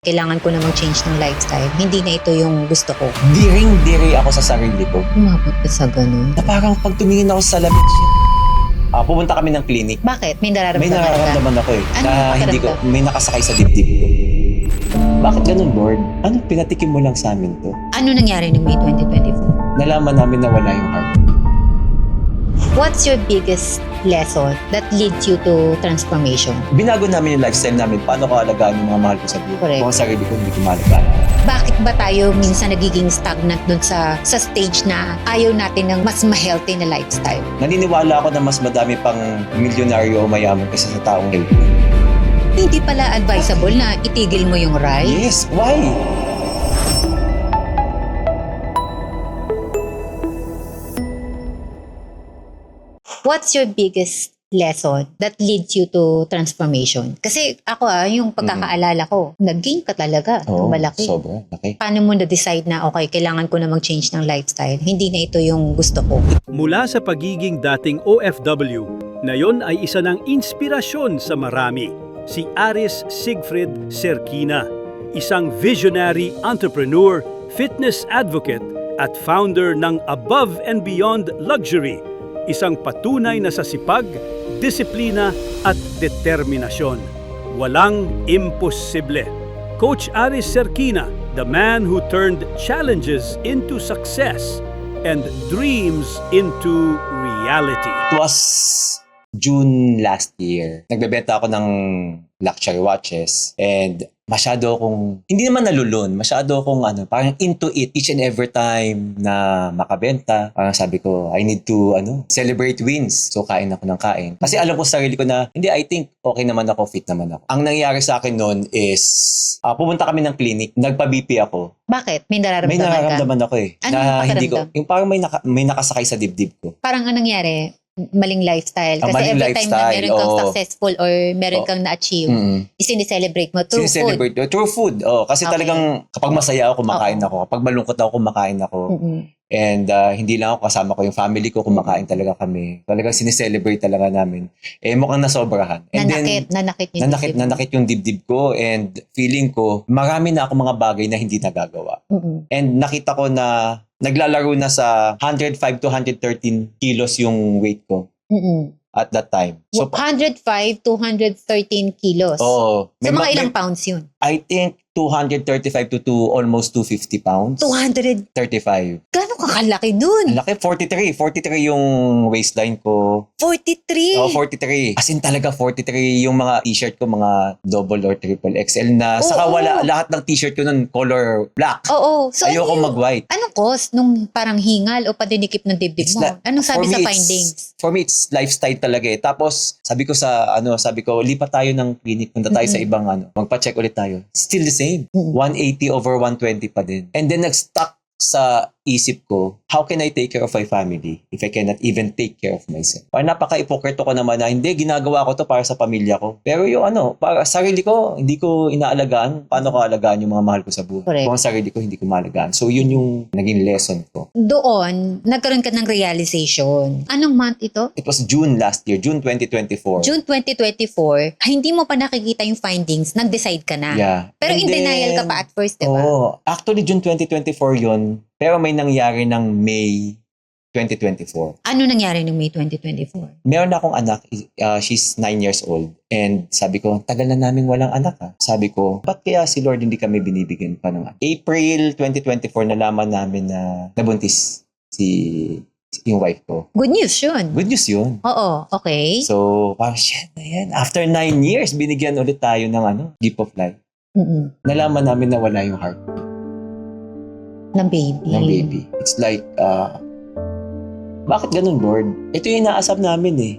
kailangan ko na mag-change ng lifestyle. Hindi na ito yung gusto ko. Diring-diri ako sa sarili ko. Umabot ka sa ganun. Na parang pag tumingin ako sa salamin, shit. Ah, pumunta kami ng clinic. Bakit? May nararamdaman May nararamdaman ako eh. Ano na yung hindi ko, pakiramdam? may nakasakay sa dibdib ko. Bakit ganun, Lord? Ano, pinatikim mo lang sa amin to? Ano nangyari noong May 2024? Nalaman namin na wala yung heart. What's your biggest lesson that leads you to transformation? Binago namin yung lifestyle namin. Paano ko alagaan yung mga mahal ko sa buhay? Correct. Kung sarili ko, hindi ko maalagaan. Bakit ba tayo minsan nagiging stagnant dun sa sa stage na ayaw natin ng mas ma-healthy na lifestyle? Naniniwala ako na mas madami pang milyonaryo o mayaman kaysa sa taong healthy. Hindi pala advisable na itigil mo yung ride? Yes, why? What's your biggest lesson that leads you to transformation? Kasi ako ah, yung pagkakaalala ko, nag-gain ka talaga ng Oo, malaki. sobra. Laki. Paano mo na-decide na, okay, kailangan ko na mag-change ng lifestyle? Hindi na ito yung gusto ko. Mula sa pagiging dating OFW, na yon ay isa ng inspirasyon sa marami. Si Aris Siegfried Serkina, isang visionary entrepreneur, fitness advocate, at founder ng Above and Beyond Luxury, isang patunay na sa sipag, disiplina at determinasyon. Walang imposible. Coach Aris Serkina, the man who turned challenges into success and dreams into reality. It was June last year. Nagbebenta ako ng luxury watches and masyado akong, hindi naman nalulun, masyado akong ano, parang into it each and every time na makabenta. Parang sabi ko, I need to ano, celebrate wins. So kain ako ng kain. Kasi alam ko sa sarili ko na, hindi, I think okay naman ako, fit naman ako. Ang nangyari sa akin noon is, ah, pumunta kami ng clinic, nagpa-BP ako. Bakit? May nararamdaman, May nararamdaman ako eh. Ano na hindi ko, yung parang may, naka, may nakasakay sa dibdib ko. ka? Parang anong nangyari? Maling lifestyle. Ah, Kasi maling every time na lifestyle, meron kang oo. successful or meron Oo. kang na-achieve, Mm-mm. isinicelebrate mo through food. Sineselebrate ko. Through food. Oh, kasi Okay. talagang kapag masaya ako, kumakain Oo. ako. Kapag malungkot ako, kumakain ako. Mm-mm. And ah, hindi lang ako kasama ko yung family ko, kumakain talaga kami. Talagang sineselebrate talaga namin. Eh, mukhang nasobrahan. And Nanakit, nanakit yung nanakit, dibdib nanakit yung dibdib ko and feeling ko, marami na ako mga bagay na hindi nagagawa. Mm-mm. And nakita ko na naglalaro na sa 105 to 113 kilos yung weight ko Mm-mm. at that time. So, 105 to 113 kilos. oh, So, ma- mga ilang pounds yun? I think 235 to, to almost 250 pounds. 200. 35. Gano'ng kakalaki Ang dun? laki, 43. 43 yung waistline ko. 43. Oh, 43. As in talaga 43 yung mga t-shirt ko, mga double or triple XL na. Oo, saka wala, oo. lahat ng t-shirt ko nun color black. Oo. So, Ayoko ano mag-white. Anong cause nung parang hingal o padinikip ng dibdib It's mo? la- Anong sabi for sa me, findings? It's, for me, it's lifestyle talaga eh. Tapos, sabi ko sa, ano, sabi ko, lipat tayo ng clinic, punta tayo sa ibang, ano, magpa-check ulit tayo. Still the same. Mm-mm. 180 over 120 pa din. And then, nag-stuck sa isip ko, how can I take care of my family if I cannot even take care of myself? Parang napaka-ipokrito ko naman na, hindi, ginagawa ko to para sa pamilya ko. Pero yung ano, para sarili ko, hindi ko inaalagaan. Paano ko alagaan yung mga mahal ko sa buhay? Correct. Kung ang sarili ko, hindi ko maalagaan. So, yun yung naging lesson ko. Doon, nagkaroon ka ng realization. Anong month ito? It was June last year, June 2024. June 2024, hindi mo pa nakikita yung findings, nag-decide ka na. Yeah. Pero And in denial ka then- pa at first, di ba? Oo. Actually, June 2024 yun. Pero may nangyari ng May 2024. Ano nangyari noong May 2024? Meron na akong anak, uh, she's 9 years old. And sabi ko, tagal na namin walang anak ha. Sabi ko, ba't kaya si Lord hindi kami binibigyan pa ng? April 2024, nalaman namin na nabuntis si yung wife ko. Good news yun. Good news yun. Oo, okay. So, parang shit na yan. After 9 years, binigyan ulit tayo ng ano, gift of life. Mm-mm. Nalaman namin na wala yung heart Ng baby. ng baby. It's like, uh, bakit ganun, Lord? Ito yung inaasap namin eh.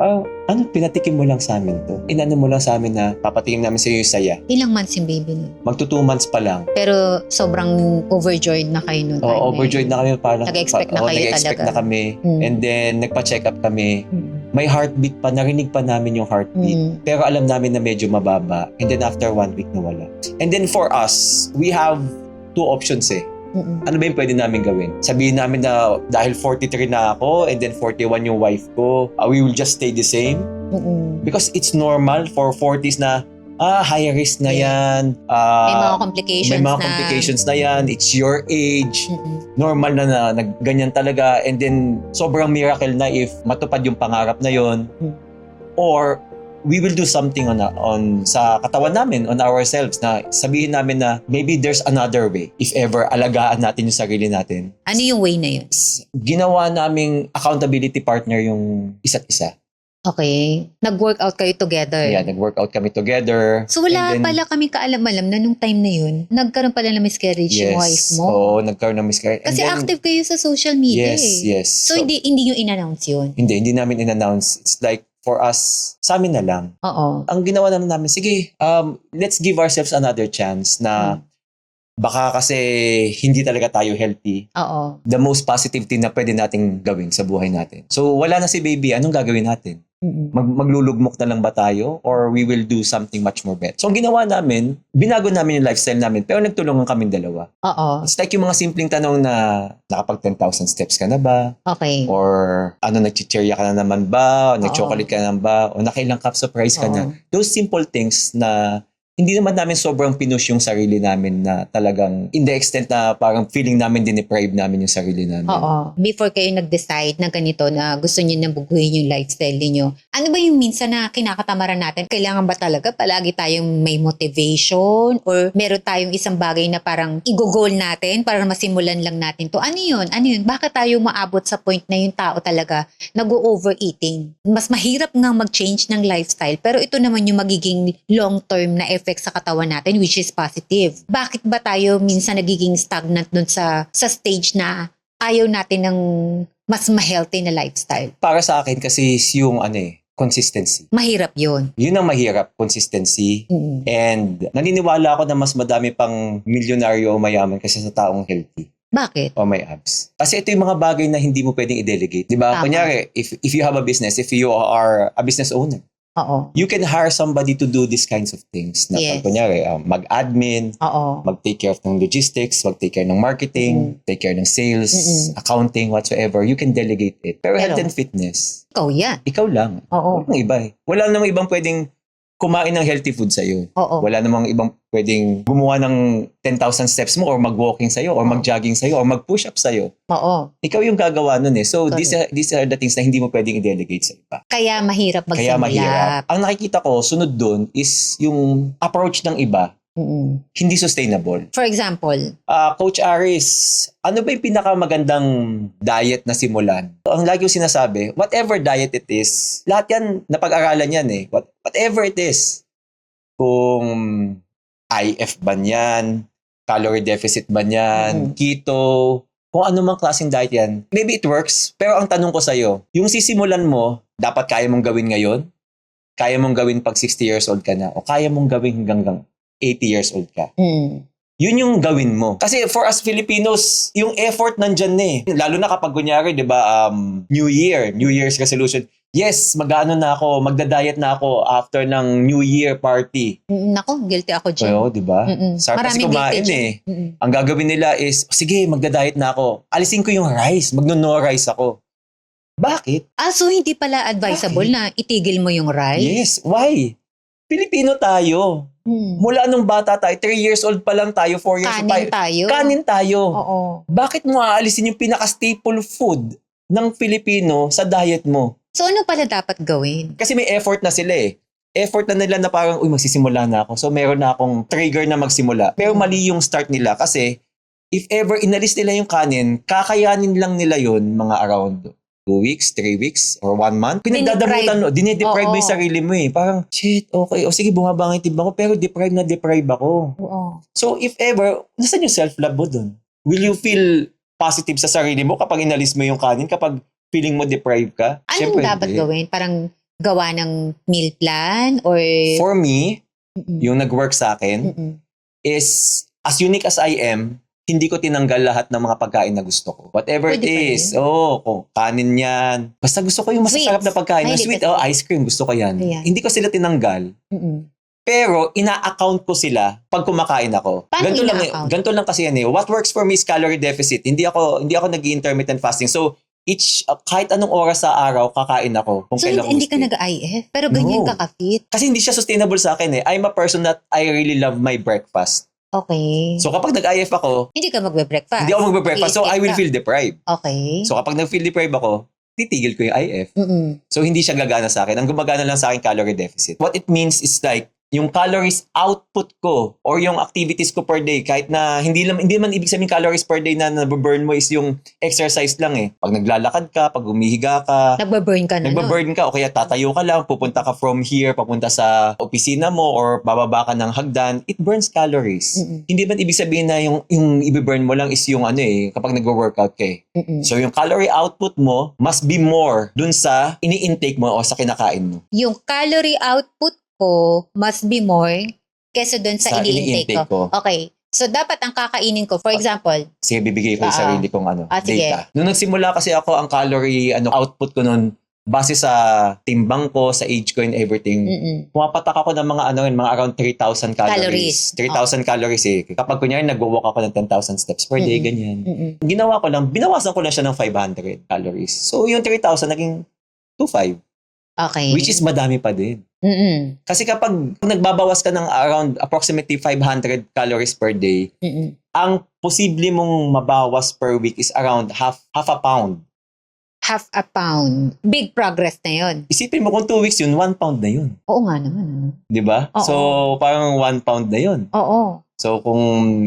Parang, ano, pinatikim mo lang sa amin to. Inano mo lang sa amin na papatikim namin sa iyo yung saya. Ilang months yung baby nun? Magto two months pa lang. Pero sobrang overjoyed na kayo nun. Oh, time na overjoyed na kami. Parang, Nag-expect na oh, kayo nag-expect talaga. na kami. Mm. And then, nagpa-check up kami. Mm. May heartbeat pa. Narinig pa namin yung heartbeat. Mm. Pero alam namin na medyo mababa. And then after one week, nawala. And then for us, we have two options eh. Mm-mm. ano ba yung pwede namin gawin? Sabihin namin na dahil 43 na ako and then 41 yung wife ko, uh, we will just stay the same? Mm-mm. Because it's normal for 40s na ah, high risk na Yeah. yan. May mga complications may mga na. complications na yan. It's your age. Mm-mm. Normal na na, nag, ganyan talaga. And then, sobrang miracle na if matupad yung pangarap na yon Hmm. Or, we will do something on, on sa katawan namin, on ourselves, na sabihin namin na maybe there's another way if ever alagaan natin yung sarili natin. Ano yung way na yun? Ginawa naming accountability partner yung isa't isa. Okay. Nag-workout kayo together. Yeah, nag-workout kami together. So wala And then- pala kami kaalam-alam na nung time na yun, nagkaroon pala ng miscarriage yung wife mo. Oo, nagkaroon ng miscarriage. And Kasi then- active kayo sa social media Yes, eh. yes. So, hindi hindi nyo in-announce yun? Hindi, hindi namin in-announce. It's like, for us, sa amin na lang. Oo. Ang ginawa naman namin, sige, um, let's give ourselves another chance na Hmm. baka kasi hindi talaga tayo healthy. Oo. The most positive thing na pwede nating gawin sa buhay natin. So, wala na si baby, anong gagawin natin? Mag maglulugmok na lang ba tayo or we will do something much more better? So, ang ginawa namin, binago namin yung lifestyle namin pero nagtulungan kami dalawa. Oo. It's like yung mga simpleng tanong na nakapag 10,000 steps ka na ba? Okay. Or ano, nagchicherya ka na naman ba? O nag-chocolate ka na ba? O nakailang cups of rice ka na? Oo. Those simple things na hindi naman namin sobrang pinush yung sarili namin na talagang in the extent na parang feeling namin dineprive namin yung sarili namin. Oo. Before kayo nag-decide na ganito na gusto niyo na buguhin yung lifestyle niyo, ano ba yung minsan na kinakatamaran natin? Kailangan ba talaga palagi tayong may motivation or meron tayong isang bagay na parang igogol natin para masimulan lang natin to? Ano yun? Ano yun? Bakit tayo maabot sa point na yung tao talaga nag-overeating? Mas mahirap nga mag-change ng lifestyle pero ito naman yung magiging long-term na effect sa katawan natin which is positive. Bakit ba tayo minsan nagiging stagnant dun sa sa stage na ayaw natin ng mas ma-healthy na lifestyle? Para sa akin kasi yung ano eh, consistency. Mahirap yun. Yun ang mahirap, consistency. Mm. And naniniwala ako na mas madami pang milyonaryo o mayaman kasi sa taong healthy. Bakit? o may abs. Kasi ito yung mga bagay na hindi mo pwedeng i-delegate. Di ba? Kunyari, if, if you have a business, if you are a business owner, Oo. you can hire somebody to do these kinds of things. Na Yes. kunyari, um, mag-admin, Oo. mag-take care of ng logistics, mag-take care ng marketing, take care ng sales, Mm-mm. accounting, whatsoever. You can delegate it. Pero, Pero- health and fitness, Ikaw yan. ikaw lang. Oo. Walang iba eh. Wala namang ibang pwedeng kumain ng healthy food sa'yo. Oo. Wala namang ibang pwedeng gumawa ng 10,000 steps mo or mag-walking sa'yo or mag-jogging sa'yo or mag-push-up sa'yo. Oo. Ikaw yung gagawa nun eh. So, Correct. these are, these are the things na hindi mo pwedeng i-delegate sa iba. Kaya mahirap magsimula. Kaya mahirap. Ang nakikita ko, sunod dun is yung approach ng iba, Mm-mm. hindi sustainable. For example, Ah, Coach Aris, ano ba yung pinakamagandang diet na simulan? Ang lagi ko sinasabi, whatever diet it is, lahat yan, napag-aralan yan eh. What, whatever it is. Kung IF ba yan, calorie deficit ba yan, Mhm. keto, kung ano mang klaseng diet yan, maybe it works. Pero ang tanong ko sa'yo, yung sisimulan mo, dapat kaya mong gawin ngayon? Kaya mong gawin pag 60 years old ka na? O kaya mong gawin hanggang 80 years old ka? mm, yun yung gawin mo. Kasi for us Filipinos, yung effort nandyan na eh. Lalo na kapag kunyari, di ba, um, New Year, New Year's resolution. Yes, mag-ano na ako, magda-diet na ako after ng New Year party. mm, nako, guilty ako dyan. Oo, di ba? Sarap kasi kumain guilty eh. Mm-mm. Ang gagawin nila is, sige, magda-diet na ako. Alisin ko yung rice, magno-no rice ako. Bakit? Ah, so hindi pala advisable Bakit? na itigil mo yung rice? Yes, why? Pilipino tayo. Mm. Mula nung bata tayo, 3 years old pa lang tayo, 4 years old Kanin tayo. tayo. Kanin tayo. Oo. bakit mo aalisin yung pinaka-staple food ng Filipino sa diet mo? So ano pala dapat gawin? Kasi may effort na sila eh. Effort na nila na parang, uy, magsisimula na ako. So, meron na akong trigger na magsimula. Pero mali yung start nila kasi if ever inalis nila yung kanin, kakayanin lang nila yun mga around two weeks, three weeks, or one month. Pinagdadamutan mo, dinedeprive mo yung Oo. sarili mo eh. Parang, shit, okay, o sige, bumaba nga yung timbang ko, pero deprive na deprive ako. Oo. So if ever, nasan yung self-love mo dun? Will you feel positive sa sarili mo kapag inalis mo yung kanin, kapag feeling mo deprived ka? Anong Syempre, dapat hindi. gawin? Parang gawa ng meal plan or For me, Mm-mm. yung nag-work sa akin Mm-mm. is, as unique as I am, hindi ko tinanggal lahat ng mga pagkain na gusto ko. Whatever Pwede it is. Oo, kung kanin yan. Basta gusto ko yung masasarap na pagkain. Na Mahilig sweet, oh, ice cream, gusto ko yan. Ayan. Hindi ko sila tinanggal. Mm-mm. Pero ina-account ko sila pag kumakain ako. Paano ganito lang ina-account? ganito lang kasi yan eh. What works for me is calorie deficit. Hindi ako hindi ako nag-intermittent fasting. So each, uh, kahit anong oras sa araw, kakain ako. Kung So, kailan ko hindi ka nag-IF? Pero ganyan No. ka ka-fit? Kasi hindi siya sustainable sa akin eh. I'm a person that I really love my breakfast. Okay. So kapag nag-IF ako, hindi ka magbe-breakfast? hindi ako magbe-breakfast. So I will feel. deprived. Okay. So kapag nag-feel deprived ako, titigil ko yung IF. Mm-mm. So hindi siya gagana sa akin. Ang gumagana lang sa akin calorie deficit. What it means is like yung calories output ko or yung activities ko per day kahit na hindi lang hindi man ibig sabihin calories per day na nababurn mo is yung exercise lang eh. Pag naglalakad ka, pag umihiga ka, Nagbaburn ka na, no? Nagbaburn ka o kaya tatayo ka lang, pupunta ka from here, papunta sa opisina mo or bababa ka ng hagdan, it burns calories. Mm-mm. Hindi man ibig sabihin na yung, yung ibiburn mo lang is yung ano eh, kapag nag-workout ka eh. Mm-mm. So yung calorie output mo must be more dun sa ini-intake mo o sa kinakain mo. Yung calorie output ko must be more kesa dun sa, Sa ini-intake ko. ko. Okay. So, dapat ang kakainin ko, for example, Sige, bibigay ko yung Ah, sarili kong ano, ah, sige. data. Nung nagsimula kasi ako, ang calorie ano output ko nun, base sa timbang ko, sa age ko and everything, mm pumapatak ako ng mga ano yun, mga around 3,000 Calories. calories. 3,000 calories eh. Kapag kunyari nagwo-walk ako ng 10,000 steps per day, Mm-mm. ganyan. mm Ginawa ko lang, binawasan ko lang siya ng 500 calories. So yung 3,000 naging 2,500, Okay. which is madami pa din. Mm-mm. Kasi kapag nagbabawas ka ng around approximately 500 calories per day, Mm-mm. ang posible mong mabawas per week is around half half a pound. Half a pound. Big progress na yon. Isipin mo kung 2 weeks yun, 1 pound na yun. Oo nga naman. ano? 'Di ba? Oo. So parang 1 pound na yun. Oo. So kung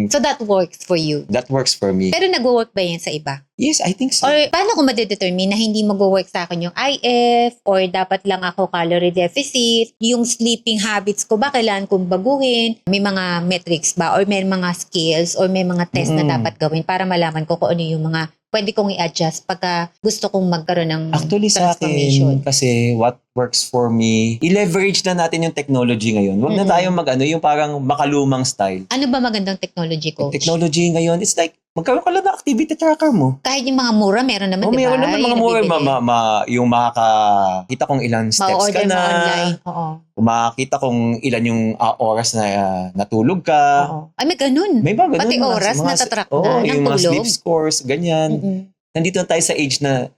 So, that works for you. that works for me. Pero nag-work ba yan sa iba? Yes, I think so. Or paano ko madedetermine na hindi mag-work sa akin yung IF or dapat lang ako calorie deficit? Yung sleeping habits ko ba kailangan kong baguhin? May mga metrics ba or may mga skills or may mga test na Mm. dapat gawin para malaman ko kung ano yung mga pwede kong i-adjust pagka gusto kong magkaroon ng Actually sa transformation. akin, kasi what works for me, i-leverage na natin yung technology ngayon. Huwag na Mm-mm. tayong mag ano, yung parang makalumang style. Ano ba magandang technology Yung coach? technology ngayon, it's like, magkaroon ka lang ng activity tracker mo. Kahit yung mga mura, meron naman, O, di ba? meron naman mga Yung more, ma, nabibili. ma, ma- yung makakakita kung ilan steps ka Ma-order na, mo online. Oo. makakita kung ilan yung ah, oras na ah, natulog ka. Oo. Ay, may ganun. May ba ganun? Pati mga- oras, mga- natatrack Oo, na ng yung mga tulog. sleep scores, ganyan. Mm-mm. Nandito na tayo sa age na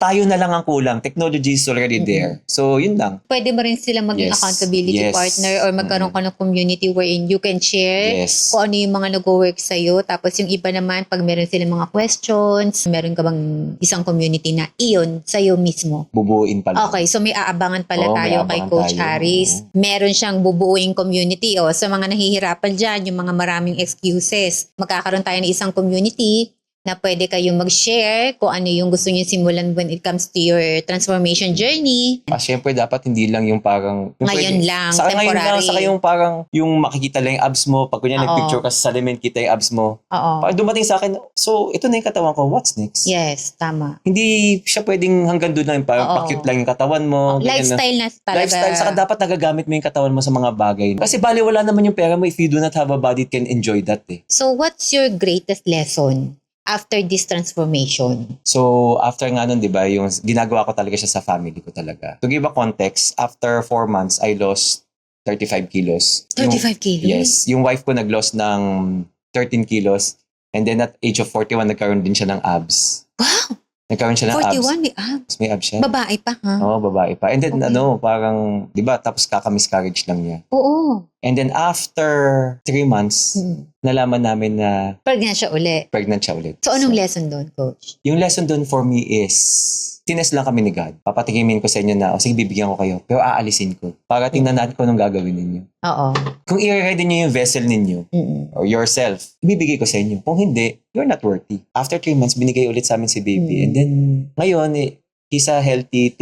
tayo na lang ang kulang. Technology is already Mm-mm. there. So, yun lang. pwede mo rin sila maging Yes. accountability Yes. partner or magkaroon ka ng community wherein you can share Yes. kung ano yung mga nag-work sa'yo. Tapos yung iba naman, pag meron silang mga questions, meron ka bang isang community na iyon sa'yo mismo. Bubuuin pa lang. Okay, so may aabangan pala Oo, tayo kay Coach tayo. Aris. Meron siyang bubuuing community. O, sa mga nahihirapan dyan, yung mga maraming excuses, magkakaroon tayo ng isang community na pwede kayong mag-share kung ano yung gusto niyo simulan when it comes to your transformation journey. Ah, syempre dapat hindi lang yung parang... Yung Ngayon pwede- lang, Saka ngayon lang, temporary. saka yung parang yung makikita lang yung abs mo. Pag kunya Oo. nag-picture ka sa salamin, kita yung abs mo. Oo. Pag dumating sa akin, so ito na yung katawan ko, what's next? Yes, tama. Hindi siya pwedeng hanggang doon lang, parang Oo. pa-cute lang yung katawan mo. ganyan na. Lifestyle na talaga. Lifestyle, saka dapat nagagamit mo yung katawan mo sa mga bagay. Kasi bali wala naman yung pera mo if you do not have a body that can enjoy that eh. So, what's your greatest lesson after this transformation? So, after nga nun, di ba, yung ginagawa ko talaga siya sa family ko talaga. To give a context, after four months, I lost 35 kilos. Yung- 35 kilos? Yes. Yung wife ko nag-loss ng 13 kilos. And then at age of 41, nagkaroon din siya ng abs. Wow! Nagkaroon siya ng abs. 41, may abs. May abs siya. Babae pa, ha? Oo, babae pa. And then Okay. ano, parang, di ba, tapos kaka-miscarriage lang niya. Oo. And then after three months, Hmm. nalaman namin na Pregnant siya uli. pregnant siya ulit. So, anong lesson doon, coach? Yung lesson doon for me is, tines lang kami ni God. Papatikimin ko sa inyo na, o sige, bibigyan ko kayo. Pero aalisin ko. Para tingnan natin kung anong gagawin ninyo. Oo. Kung i-ready niyo yung vessel ninyo, Mm-mm. or yourself, ibibigay ko sa inyo. Kung hindi, you're not worthy. After three months, binigay ulit sa amin si baby. Mm. And then, ngayon, eh, he's a healthy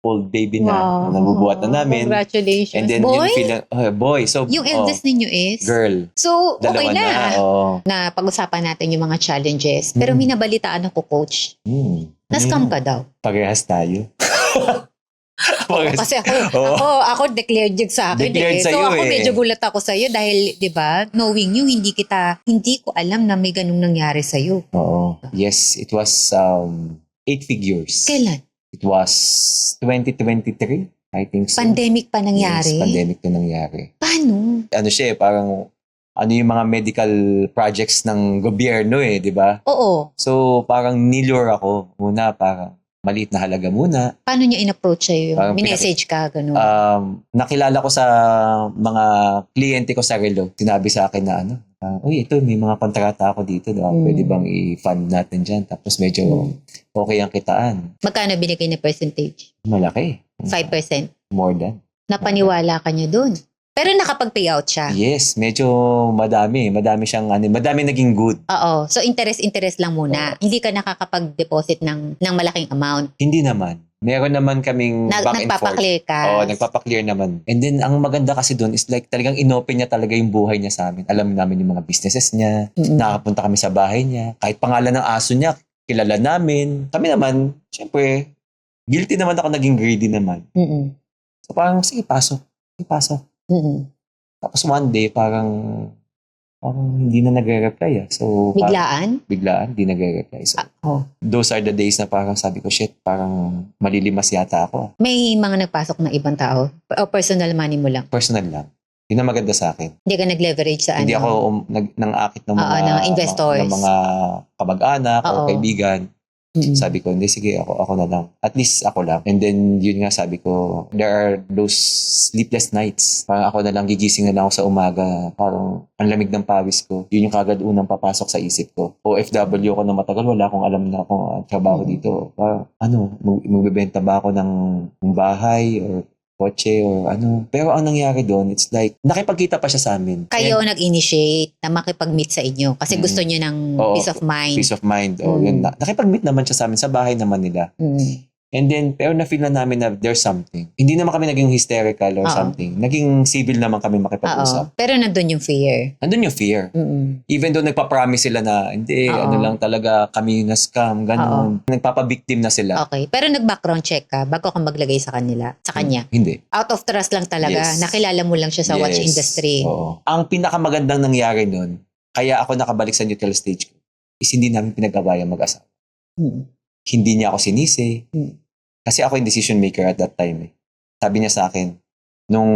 two-month-old baby na. Wow. Nabubuhat na namin. Congratulations. And then, Boy? yung feel, oh, boy. So, Yung oh, eldest ninyo is? girl. So, okay na. na. Oo. Na pag-usapan natin yung mga challenges. Pero Mm. minabalitaan ako, coach. Hmm. Na-scam ka daw. Parehas tayo. Parehas. Kasi ako, Oo. ako, ako declared yun sa akin. Declared eh. So ako eh. medyo gulat ako sa'yo dahil, di ba, knowing you, hindi kita, hindi ko alam na may ganung nangyari sa'yo. Oo. Yes, it was um, eight figures. Kailan? It was 2023, I think so. Pandemic pa nangyari? Yes, pandemic na nangyari. Paano? Ano siya eh, parang ano yung mga medical projects ng gobyerno eh, di ba? Oo. So, parang nilure ako muna, parang maliit na halaga muna. Paano niya in-approach sa'yo? Parang Minessage ka, gano'n. Um, nakilala ko sa mga kliyente ko sa Relo. Sinabi sa akin na ano, ah, uy, ito, may mga kontrata ako dito. Diba? Mm. Pwede bang i-fund natin dyan? Tapos medyo Mm. okay ang kitaan. Magkano binigay na percentage? Malaki. 5%. More than. Napaniwala ka niya dun. Pero nakapag-payout siya. Yes, medyo madami. Madami siyang, ano, madami naging good. Oo. So, interest-interest lang muna. Hindi ka nakakapag-deposit ng, ng malaking amount. Hindi naman. Meron naman kaming Na, back and forth. nagpapaklear ka. Oo, nagpapaklear naman. And then, ang maganda kasi doon is like talagang inopen niya talaga yung buhay niya sa amin. Alam namin yung mga businesses niya. Mm-mm. Nakapunta kami sa bahay niya. Kahit pangalan ng aso niya, kilala namin. Kami naman, syempre, guilty naman ako naging greedy naman. Mm-mm. So parang, sige, pasok. Sige, pasok. Mm-mm. Tapos one day, parang, parang hindi na nagre-reply. Ah. So, parang, Biglaan? biglaan, hindi nagre-reply. So, Ah, oh. those are the days na parang sabi ko, shit, parang malilimas yata ako. May mga nagpasok na ibang tao? O personal money mo lang? Personal lang. Yun ang maganda sa akin. Hindi ka nag-leverage sa Hindi ano? ako um, nag, nang akit ng Oo, mga, ng investors. ng mga kamag-anak o Oo. kaibigan. Mm-mm. Sabi ko, hindi, sige, ako, ako na lang. At least ako lang. And then, yun nga sabi ko, there are those sleepless nights. Parang ako na lang, gigising na lang ako sa umaga. Parang ang lamig ng pawis ko. Yun yung kagad unang papasok sa isip ko. OFW ako na matagal, wala akong alam na kung trabaho Mm. dito. Parang, ano, mag- magbebenta ba ako ng bahay or kotse or ano. Pero ang nangyari doon, it's like, nakipagkita pa siya sa amin. Kayo nag-initiate na makipag-meet sa inyo kasi Mm. gusto niyo ng Oo, peace of mind. peace of mind. Mm. yun na. Nakipag-meet naman siya sa amin, sa bahay naman nila. Mm. And then, pero na-feel na namin na there's something. Hindi naman kami naging hysterical or Oo. something. Naging civil naman kami Oo. makipag-usap. Pero nandun yung fear. Nandun yung fear. Mm-mm. Even though nagpa-promise sila na, hindi, Oo. ano lang talaga, kami yung na-scam, ganun. Nagpapa-victim na sila. Okay. Pero nag-background check ka bago ka maglagay sa kanila, sa kanya. Hindi. Out of trust lang talaga. Yes. Nakilala mo lang siya sa watch Yes. industry. Oo. Ang pinakamagandang nangyari nun, kaya ako nakabalik sa neutral stage ko, is hindi namin pinag-awayan mag-asawa. Mm. Hindi niya ako sinisi. Hmm. Kasi ako yung decision maker at that time. Eh. Sabi niya sa akin, nung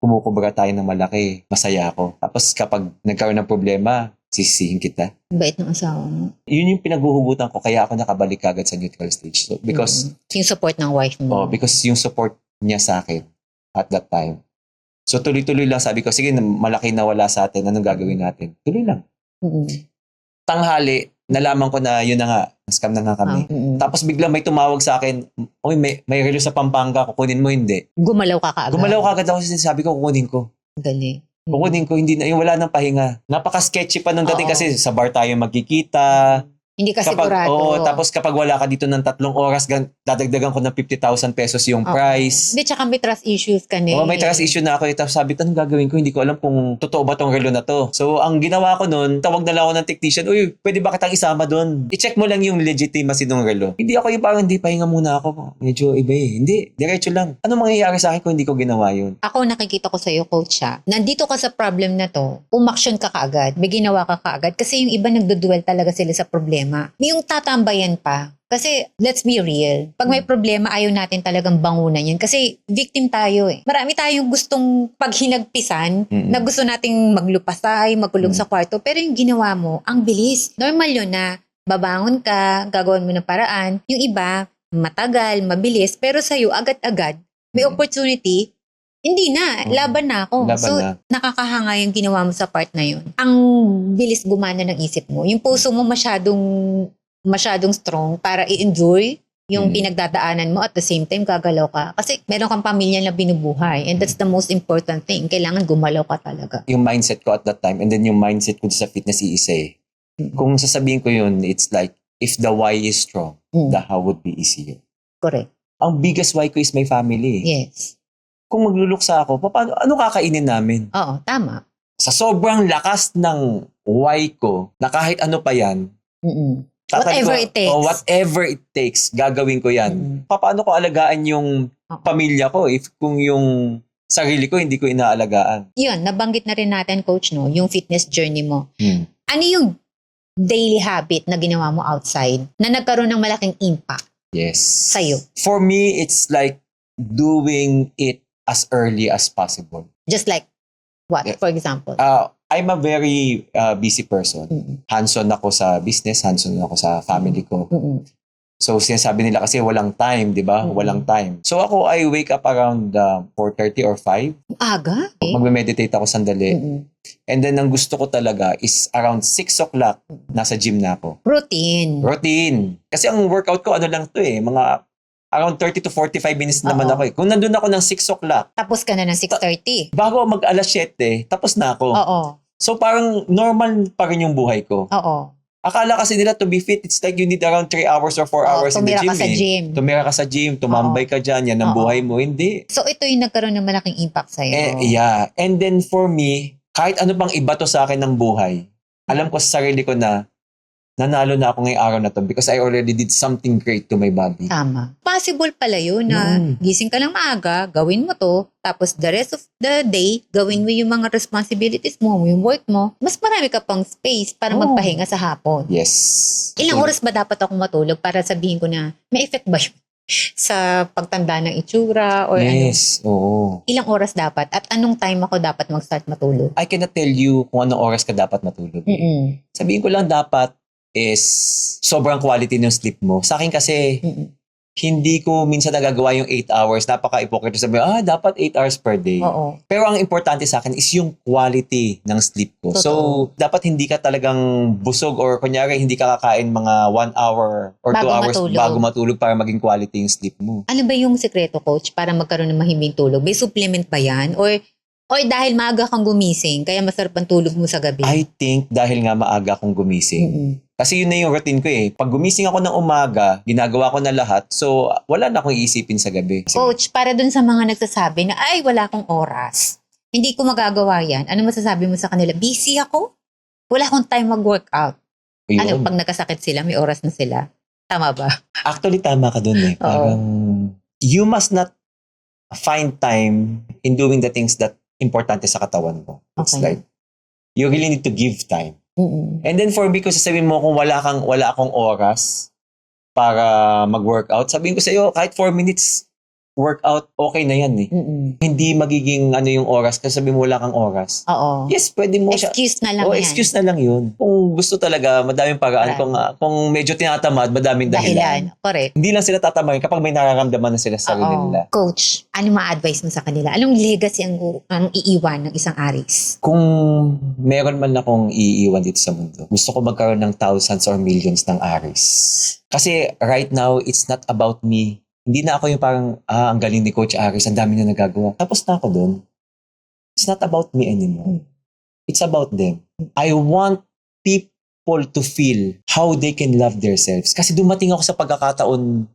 kumukubra tayo ng malaki, masaya ako. Tapos kapag nagkaroon ng problema, sisisihin kita. Bait ng asawa mo. Yun yung pinaghuhugutan ko, kaya ako nakabalik agad sa neutral stage. So, because, Mm. Yung support ng wife mo. oh, because yung support niya sa akin at that time. So tuloy-tuloy lang sabi ko, sige, malaki na wala sa atin, anong gagawin natin? Tuloy lang. Mm-mm. Tanghali, nalaman ko na yun na nga, scam na nga kami. Ah, mm-mm. Tapos bigla may tumawag sa akin, Uy, may, may relo sa Pampanga, kukunin mo hindi. Gumalaw ka kaagad. Gumalaw ka agad ako kasi sabi ko, kukunin ko. Galing. Kukunin ko, hindi na, yung wala ng pahinga. Napaka-sketchy pa nung dating Oo. kasi sa bar tayo magkikita. Hindi ka Kapag, sigurado. oo, tapos kapag wala ka dito ng tatlong oras, gan, dadagdagan ko ng 50,000 pesos yung Oo. price. Hindi, tsaka may trust issues ka na Oh, may eh. trust issue na ako. Eh. Tapos sabi ko, anong gagawin ko? Hindi ko alam kung totoo ba tong relo na to. So, ang ginawa ko noon, tawag na lang ako ng technician, Uy, pwede ba kitang isama doon? I-check mo lang yung legitimacy ng relo. Hindi ako yung parang, hindi, pahinga muna ako. Medyo iba eh. Hindi, diretso lang. Ano mangyayari sa akin kung hindi ko ginawa yun? Ako nakikita ko sa'yo, coach ha. Nandito ka sa problem na to, umaksyon ka kaagad, may ginawa ka kaagad. Kasi yung iba nagduduel talaga sila sa problema. Yung tatambayan pa. Kasi, let's be real. Pag may problema, ayaw natin talagang bangunan yun. Kasi, victim tayo eh. Marami tayong gustong paghinagpisan Mm-mm. na gusto nating maglupasay, magkulong Mm. sa kwarto. Pero yung ginawa mo, ang bilis. Normal yun na babangon ka, gagawin mo ng paraan. Yung iba, matagal, mabilis. Pero sa'yo, agad-agad, may Mm. opportunity, hindi na, Mm. laban na ako. Laban so, na. nakakahanga yung ginawa mo sa part na yun. Ang bilis gumana ng isip mo. Yung puso mo masyadong, masyadong strong para i-enjoy yung Mm. pinagdadaanan mo at the same time gagalaw ka. Kasi meron kang pamilya na binubuhay and that's the most important thing. Kailangan gumalaw ka talaga. Yung mindset ko at that time and then yung mindset ko sa fitness iisa eh. Mm. Kung sasabihin ko yun, it's like, if the why is strong, Mm. the how would be easier. Correct. Ang biggest why ko is my family. Yes. Kung magluluksa ako, paano, ano kakainin namin? Oo, tama. Sa sobrang lakas ng why ko, na kahit ano pa yan, Mm-mm. Whatever ko, it takes. Oh, whatever it takes, gagawin ko yan. Mm. Paano ko alagaan yung Oo. pamilya ko if kung yung sarili ko hindi ko inaalagaan? Yun, nabanggit na rin natin, coach, no? Yung fitness journey mo. Hmm. Ano yung daily habit na ginawa mo outside na nagkaroon ng malaking impact Yes. sa'yo? For me, it's like doing it as early as possible. Just like what, for example? Ah, I'm a very uh, busy person. Mm-mm. Hands-on ako sa business, hands-on ako sa family ko. Mm-mm. So sinasabi nila kasi walang time, 'di ba? Mm. Walang time. So ako I wake up around uh, 4:30 or 5. Aga? Eh? Magme-meditate ako sandali. Mm-mm. And then ang gusto ko talaga is around 6 o'clock nasa gym na ako. Routine. Routine. Kasi ang workout ko ano lang 'to eh, mga around 30 to 45 minutes naman Oo. ako eh. Kung nandun ako ng 6 o'clock, Tapos ka na ng 6.30. bago mag alas 7, tapos na ako. Oo. So parang normal pa rin yung buhay ko. Oo. Akala kasi nila to be fit, it's like you need around 3 hours or 4 hours in the tumira gym. ka sa eh. gym. Tumira ka sa gym, tumambay ka dyan, yan ang Oo. buhay mo. Hindi. So ito yung nagkaroon ng malaking impact sa'yo. Eh, yeah. And then for me, kahit ano pang iba to sa akin ng buhay, alam ko sa sarili ko na nanalo na ako ngayong araw na to because I already did something great to my body. Tama. Possible pala yun na Mm. gising ka lang maaga, gawin mo to, tapos the rest of the day, gawin mo yung mga responsibilities mo, yung work mo, mas marami ka pang space para Oo. magpahinga sa hapon. Yes. Ilang oras ba dapat ako matulog para sabihin ko na may effect ba yun sa pagtanda ng itsura or ano? Yes, oo. Ilang oras dapat at anong time ako dapat mag-start matulog? I cannot tell you kung anong oras ka dapat matulog. Mm-mm. Sabihin ko lang dapat is sobrang quality ng sleep mo. Sa akin kasi, hindi ko minsan nagagawa yung 8 hours. Napaka-hypocrite sabi, ah, dapat 8 hours per day. Oo. Pero ang importante sa akin is yung quality ng sleep ko. Totoo. So, dapat hindi ka talagang busog or kunyari hindi ka kakain mga 1 hour or 2 Bago hours matulog. bago matulog para maging quality yung sleep mo. Ano ba yung sekreto, coach, para magkaroon ng mahimbing tulog? May supplement ba yan? Or, or dahil maaga kang gumising, kaya masarap ang tulog mo sa gabi? I think dahil nga maaga akong gumising. Mm-mm. Kasi yun na yung routine ko eh. Pag gumising ako ng umaga, ginagawa ko na lahat. So, wala na akong iisipin sa gabi. Kasi- Coach, para dun sa mga nagsasabi na, ay, wala akong oras. Hindi ko magagawa yan. Ano masasabi mo sa kanila? Busy ako? Wala akong time mag-workout. Yun. Ano, pag nagkasakit sila, may oras na sila. Tama ba? Actually, tama ka dun eh. Parang, you must not find time in doing the things that importante sa katawan mo. It's Okay. like, you really need to give time. Mm-mm. And then for me, kung sasabihin mo kung wala kang, wala akong oras para mag-workout, sabihin ko sa iyo, kahit 4 minutes workout, okay na yan eh. Mm-mm. Hindi magiging ano yung oras kasi sabihin mo wala kang oras. Oo. Yes, pwede mo siya. Excuse na lang Oh, yan. excuse na lang yun. Kung gusto talaga, madaming paraan. Right. Kung, ah, kung medyo tinatamad, madaming dahilan. Dahilan. Correct. Hindi lang sila tatamayin kapag may nararamdaman na sila sa sarili Oo. nila. Coach, ano ma-advise mo sa kanila? Anong legacy ang, ang iiwan ng isang aris? Kung meron man akong iiwan dito sa mundo, gusto ko magkaroon ng thousands or millions ng aris. Kasi right now, it's not about me. Hindi na ako yung parang, ah, ang galing ni Coach Aris, ang dami na nagagawa. Tapos na ako doon. It's not about me anymore. It's about them. I want people to feel how they can love themselves. Kasi dumating ako sa pagkakataon,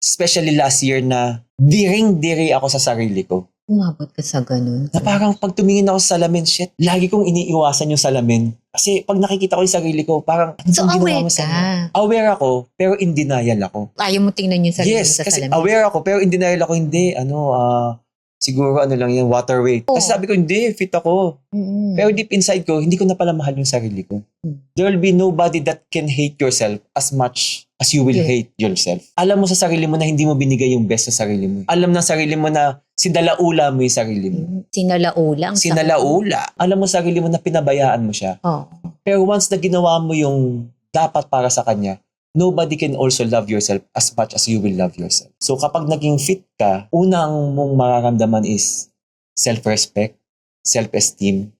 especially last year na diring-diri ako sa sarili ko. Umabot ka sa ganun. Na parang pag tumingin ako sa salamin, shit, lagi kong iniiwasan yung salamin. Kasi pag nakikita ko yung sarili ko, parang, ano So, aware mo sa ka. Aware ako, pero in denial ako. Ayaw mo tingnan yung sarili yes, mo sa kasi salamin. aware ako, pero in denial ako, hindi, ano, ah, siguro ano lang yung water weight. Kasi Oo. sabi ko, hindi, fit ako. Mm-mm. Pero deep inside ko, hindi ko na pala mahal yung sarili ko. Hmm. There will be nobody that can hate yourself as much as you will Yeah. hate yourself. Alam mo sa sarili mo na hindi mo binigay yung best sa sarili mo. Alam ng sarili mo na sinalaula mo yung sarili mo. Mm, Sinalaula. ang sakit. Sinalaula. Alam mo sa sarili mo na pinabayaan mo siya. Oo. Pero once na ginawa mo yung dapat para sa kanya, nobody can also love yourself as much as you will love yourself. So kapag naging fit ka, unang mong mararamdaman is self-respect, self-esteem,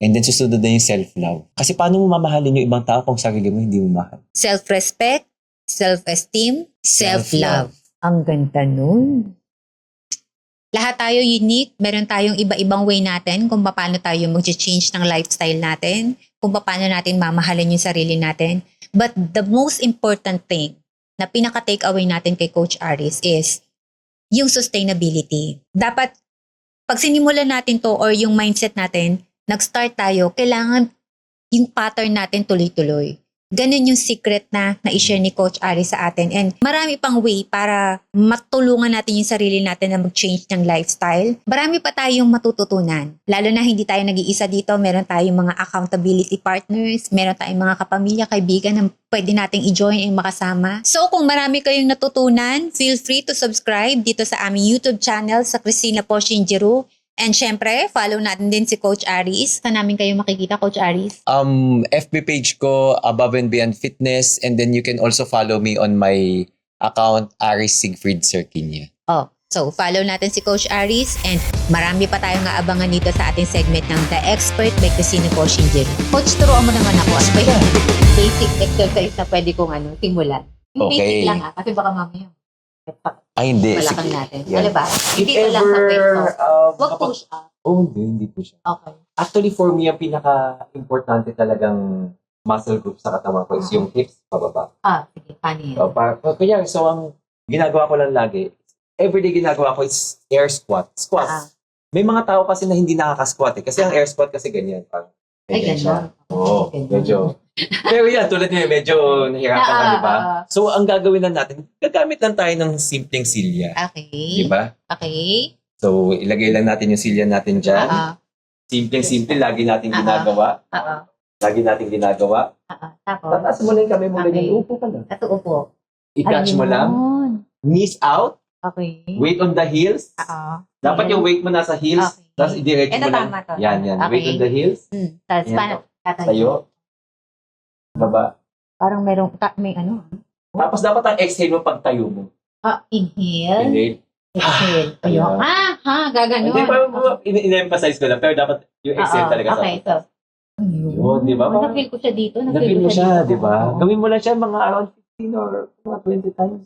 and then susunod na yung self-love. Kasi paano mo mamahalin yung ibang tao kung sarili mo hindi mo mahal? Self-respect, self-esteem, Self-love. Ang ganda nun. Lahat tayo unique. Meron tayong iba-ibang way natin kung paano tayo mag-change ng lifestyle natin, kung paano natin mamahalin yung sarili natin. But the most important thing na pinaka-take away natin kay Coach Aris is yung sustainability. Dapat, pag sinimulan natin to or yung mindset natin, nag-start tayo, kailangan yung pattern natin tuloy-tuloy. Ganun yung secret na na-share ni Coach Ari sa atin. And marami pang way para matulungan natin yung sarili natin na mag-change ng lifestyle. Marami pa tayong matututunan. Lalo na hindi tayo nag-iisa dito. Meron tayong mga accountability partners. Meron tayong mga kapamilya, kaibigan na pwede nating i-join and makasama. So kung marami kayong natutunan, feel free to subscribe dito sa aming YouTube channel sa Christina Poshin Giroux. And syempre, follow natin din si Coach Aris. Saan namin kayo makikita, Coach Aris? Um, FB page ko, Above and Beyond Fitness. And then you can also follow me on my account, Aris Siegfried Serkinia. Oh, so follow natin si Coach Aris and marami pa tayong aabangan dito sa ating segment ng The Expert by Kusino Coaching Gym. Coach, turuan mo naman ako. Ano ba yung basic exercise na pwede kong ano, simulan? Yung Okay. basic lang ah, kasi baka mamaya Ay, hindi. malakang Sige. natin. Yan. Ano ba? If Hindi ko lang sa ever, peso. um, Huwag kapag- push up. Oh, hindi, hindi po siya. Okay. Actually, for me, ang pinaka-importante talagang muscle group sa katawan ko is yung hips pababa. Ah, sige. Paano yan? So, para, kaya, so ang ginagawa ko lang lagi, everyday ginagawa ko is air squat. Squat. Ah. May mga tao kasi na hindi nakaka-squat eh. Kasi ang air squat kasi ganyan. Parang, Ay, ganyan siya. gano'n. Oo, Ganyan. medyo. Pero yan, tulad niya, medyo nahirapan ka, Ah, di ba? ah, ah. So, ang gagawin lang natin, gagamit lang tayo ng simpleng silya. Okay. Di ba? Okay. So, ilagay lang natin yung silya natin dyan. Ah, Simpleng-simple, lagi natin ginagawa. ah, Lagi natin ginagawa. ah. Tapos, Tataas mo lang yung kamay mo Okay. ganyan. Upo ka lang. ito upo. I-catch mo lang. Ayun. Knees out. Okay. Weight on the heels. Ah. Dapat yung weight mo nasa heels. Okay. Tapos idiretso Ito mo lang. tama to. Yan, yan. Okay. Weight on the heels. Hmm. Tapos, Ayan paano? Tatayo. Tayo. Baba. Parang merong, ta- may ano. Tapos dapat ang exhale mo pag tayo mo. Ah, inhale. Inhale. Exhale. Ayun. Ayan. Ah, ha, gaganon. Hindi pa in- in-emphasize ko lang. Pero dapat yung exhale Oo, talaga sa Okay, so. Yun, di ba? Oh, na-feel ko siya dito. Napil mo siya, di ba? Oo. Gawin mo lang siya mga around 15 or mga 20 times.